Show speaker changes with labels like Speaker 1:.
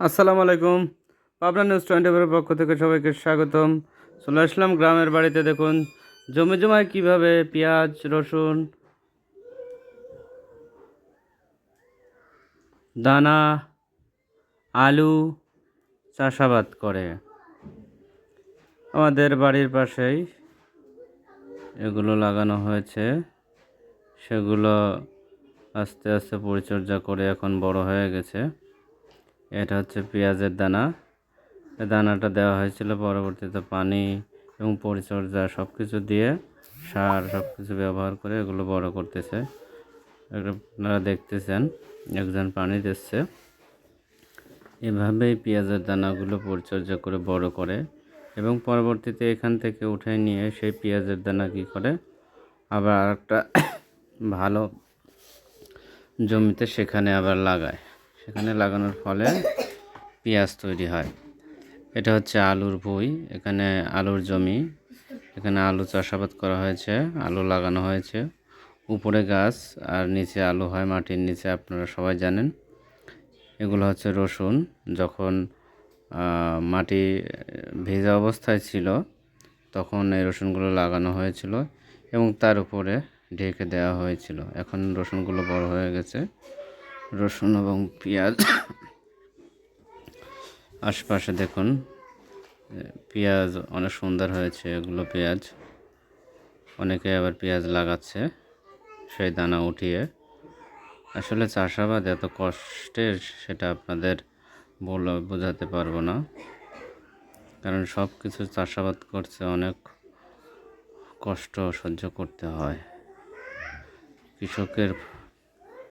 Speaker 1: আসসালামু আলাইকুম। Pabna news twenty ফোরের পক্ষ থেকে সবাইকে স্বাগতম। চলে আসলাম গ্রামের বাড়িতে দেখুন, জমি জমায় কীভাবে পেঁয়াজ, রসুন, দানা, আলু চাষাবাদ করে। আমাদের বাড়ির পাশেই এগুলো লাগানো হয়েছে। সেগুলো আস্তে আস্তে পরিচর্যা করে এখন বড় হয়ে গেছে। এটা হচ্ছে পেঁয়াজের দানা। দানাটা দেওয়া হয়েছিল পরবর্তীতে পানি এবং পরিচর্যা সব কিছু দিয়ে সার সব কিছু ব্যবহার করে এগুলো বড় করতেছে। আপনারা দেখতেছেন, একজন পানি দিচ্ছে। এভাবেই পেঁয়াজের দানাগুলো পরিচর্যা করে বড় করে এবং পরবর্তীতে এখান থেকে উঠে নিয়ে সেই পেঁয়াজের দানা কী করে? আবার আরেকটা ভালো জমিতে সেখানে আবার লাগায়। সেখানে লাগানোর ফলে পেঁয়াজ তৈরি হয়। এটা হচ্ছে আলুর ভুঁই, এখানে আলুর জমি, এখানে আলু চাষাবাদ করা হয়েছে, আলু লাগানো হয়েছে। উপরে গাছ আর নিচে আলু হয়, মাটির নিচে আপনারা সবাই জানেন। এগুলো হচ্ছে রসুন, যখন মাটি ভেজা অবস্থায় ছিল, তখন এই রসুনগুলো লাগানো হয়েছিল এবং তার উপরে ঢেকে দেওয়া হয়েছিল। এখন রসুনগুলো বড় হয়ে গেছে। রসুন এবং পেঁয়াজ। আশপাশে দেখুন পেঁয়াজ অনেক সুন্দর হয়েছে, এগুলো পেঁয়াজ। অনেকে আবার পেঁয়াজ লাগাচ্ছে সেই দানা উঠিয়ে। আসলে চাষাবাদ এত কষ্টের সেটা আপনাদের বলে বোঝাতে পারব না। কারণ সব কিছু চাষাবাদ করছে, অনেক কষ্ট সহ্য করতে হয়। কৃষকের